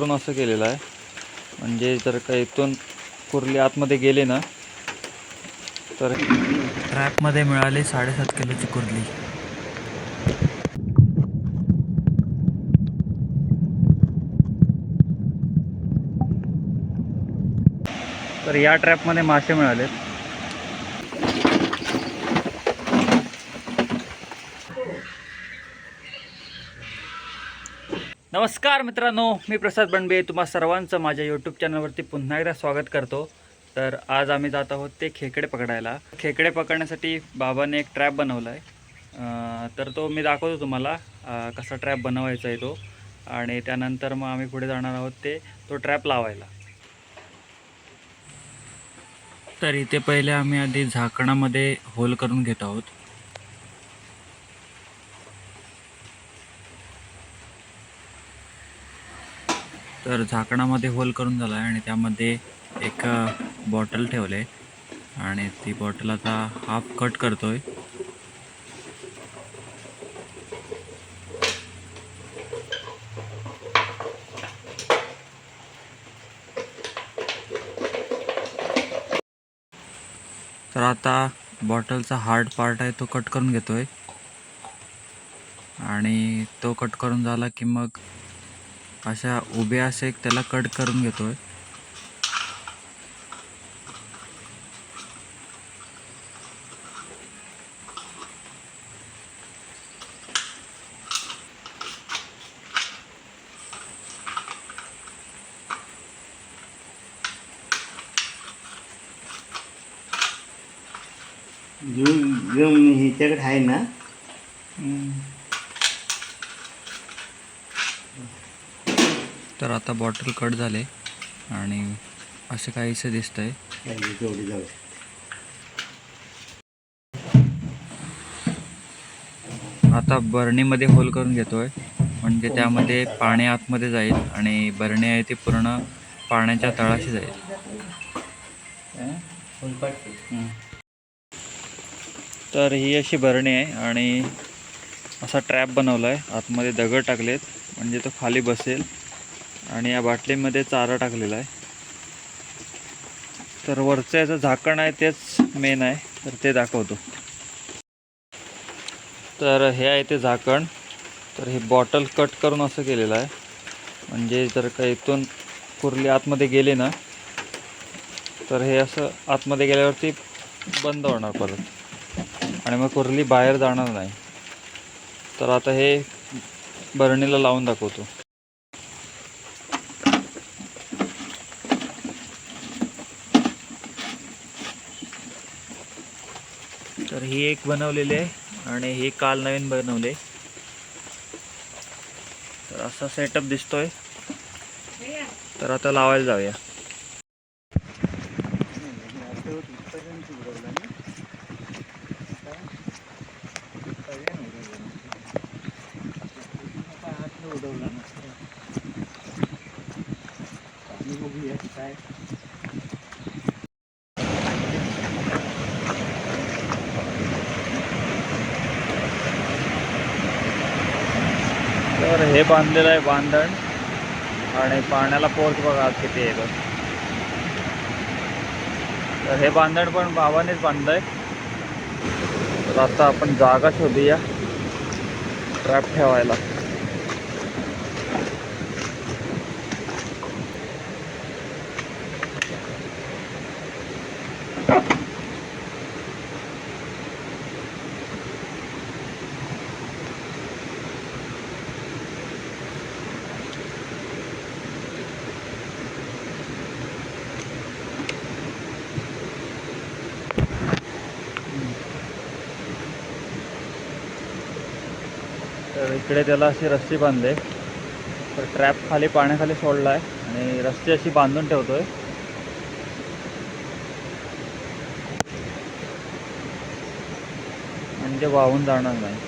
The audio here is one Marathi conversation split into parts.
करून असं केलेलं आहे. म्हणजे जर का इथून कुर्ली आतमध्ये गेले ना तर ट्रॅपमध्ये मिळाली साडेसात किलोची कुर्ली. तर या ट्रॅपमध्ये मासे मिळालेत. नमस्कार मित्रांनो मी प्रसाद बनबे तुम्हा सर्वांचं माझ्या यूट्यूब चॅनलवरती पुन्हा एकदा स्वागत करतो. तर आज आम्ही जात आहोत ते खेकडे पकडायला. खेकडे पकडण्यासाठी बाबाने एक ट्रॅप बनवला आहे तर तो मी दाखवतो तुम्हाला कसा ट्रॅप बनवायचा आहे तो. आणि त्यानंतर मग आम्ही पुढे जाणार आहोत ते तो ट्रॅप लावायला. तर इथे पहिले आम्ही आधी झाकणामध्ये होल करून घेत आहोत. तर झाकणामध्ये होल करून झाला आहे आणि त्यामध्ये एक बॉटल ठेवले आणि ती बॉटल आता हाफ कट करतोय. तर आता बॉटलचा हार्ड पार्ट आहे तो कट करून घेतोय. आणि तो कट करून झाला की मग अशा उभ्या असे एक त्याला कट करून घेतोय. जो जो ह्याच्याकडे आहे ना तर आता बॉटल कट झाले. आणि असं काहीसे दिसतंय. आहे आता बरणीमध्ये होल करून घेतोय. म्हणजे त्यामध्ये पाणी आतमध्ये जाईल आणि बरणी आहे ती पूर्ण पाण्याच्या तळाशी जाईल. तर ही अशी बरणी आहे आणि असा ट्रॅप बनवला आहे आतमध्ये दगड टाकलेत. म्हणजे तो खाली बसेल. आणि या बाटलीमध्ये चारा टाकलेला आहे. तर वरचं याचं झाकण आहे तेच मेन आहे. तर ते दाखवतो. तर हे आहे ते झाकण. तर हे बॉटल कट करून असं केलेलं आहे. म्हणजे जर का इथून कुर्ली आतमध्ये गेले ना तर हे असं आतमध्ये गेल्यावरती बंद होणार परत. आणि मग कुर्ली बाहेर जाणार नाही. तर आता हे बरणीला लावून दाखवतो. तर ही एक बनवलेली आहे आणि ही काल नवीन बनवले. तर असा सेटअप दिसतोय. तर आता लावायला जाऊया. उडवला तर हे बांधलेलं आहे बांधण. आणि पाण्याला पोर्च बघा आज किती आहे. बघ तर हे बांधण पण बाबानेच बांधलंय. तर आता आपण जागा शोधूया. ट्रॅप ठेवायला. तर इकडे त्याला अशी रस्सी बांधले. तर ट्रॅप खाली पाण्याखाली सोडला आहे आणि रस्सी अशी बांधून ठेवतोय. म्हणजे वाहून जाणार नाही.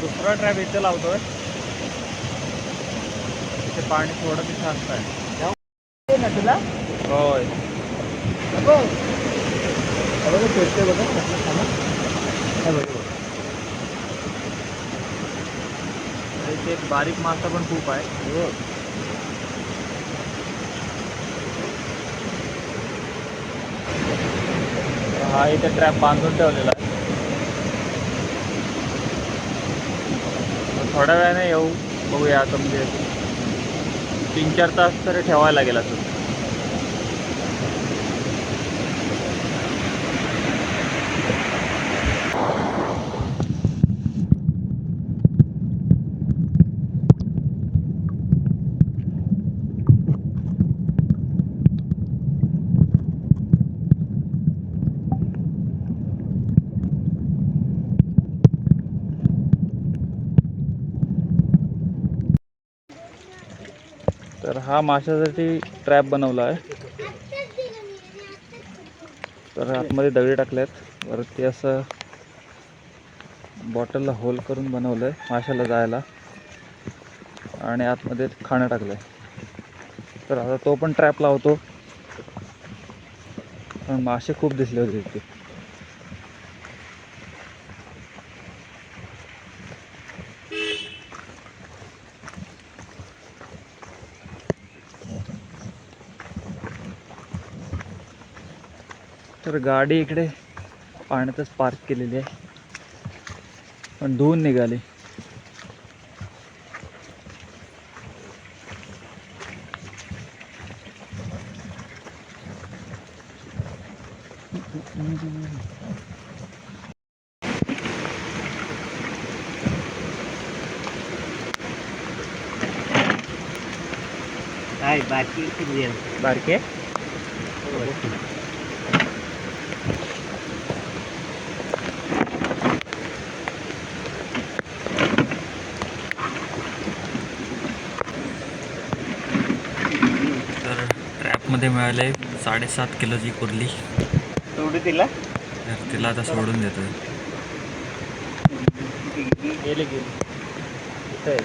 दुसरा ट्रॅप इथे लावतोय. इथे पाणी थोडं तिथे आहे ना तुला? होय. बघा. बघा काय बघा. इथे बारीक मासा पण खूप आहे. हो. हा इथे ट्रॅप बांधून ठेवलेला आहे. थोड्या वेळाने येऊ बघूया आता म्हणजे तीन चार तास तरी ठेवायला लागेल असं. तर हा माशासाठी ट्रॅप बनवला आहे. तर आतमध्ये दगडी टाकल्यात. वरती असं बॉटलला होल करून बनवलं आहे माशाला जायला. आणि आतमध्ये खाणं टाकलं आहे तर आता तो पण ट्रॅप लावतो. पण मासे खूप दिसले होते तिथे तर गाडी इकडे पाण्यातच पार्क केलेली आहे. पण धुवून निघाली. बारके तर ट्रॅपमध्ये मिळाले साडेसात किलोची कुर्ली. तेवढी तिला? तर तिला आता सोडून देतोय. गेले गेले.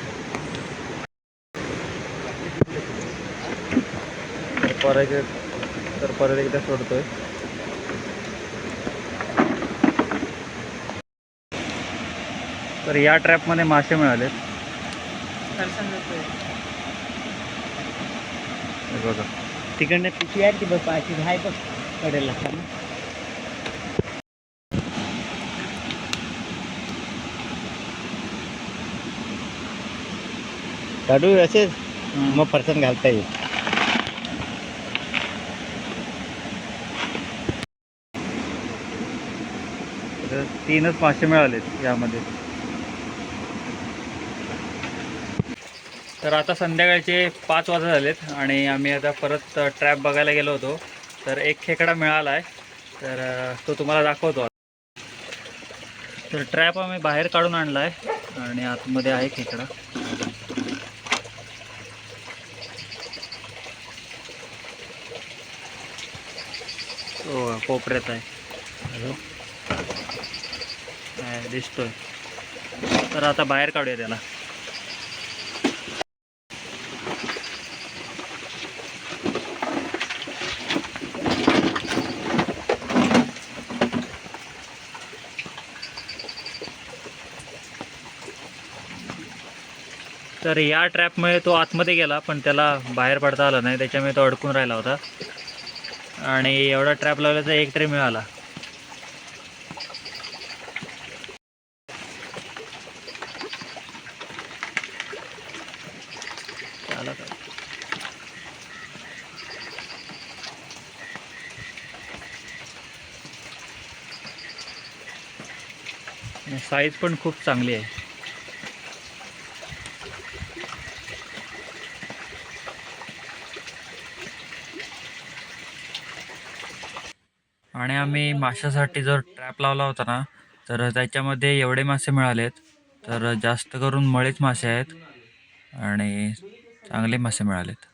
परत तर परत एकदा सोडतोय. तर या ट्रॅपमध्ये मासे मिळालेत. हे बघा. तिकडनं पिशवी आहे ती बघ पाचशे आहे बघ कडेला. काढू असेच मग फरसाण घालता येईल. तीनच मासे मिळालेत यामध्ये. तर आता संध्याकाळचे पाच वाजता झालेत आणि आम्ही आता परत ट्रॅप बघायला गेलो होतो. तर एक खेकडा मिळाला आहे तर तो तुम्हाला दाखवतो. तर ट्रॅप आम्ही बाहेर काढून आणला आहे आणि आतमध्ये आहे खेकडा. हो कोपऱ्यात आहे. आहे, दिसतोय. तर आता बाहेर काढूया त्याला. तर या ट्रॅपमुळे तो आतमध्ये गेला पण त्याला बाहेर पडता आला नाही. त्याच्यामुळे तो अडकून राहिला होता. आणि एवढा ट्रॅप लावल्याचा एक ट्रे मिळाला. साईज पण खूप चांगली आहे. आणि आम्ही माशासाठी जर ट्रॅप लावला होता ना तर त्याच्यामध्ये एवढे मासे मिळालेत. तर जास्त करून मळीच मासे आहेत आणि चांगले मासे मिळालेत.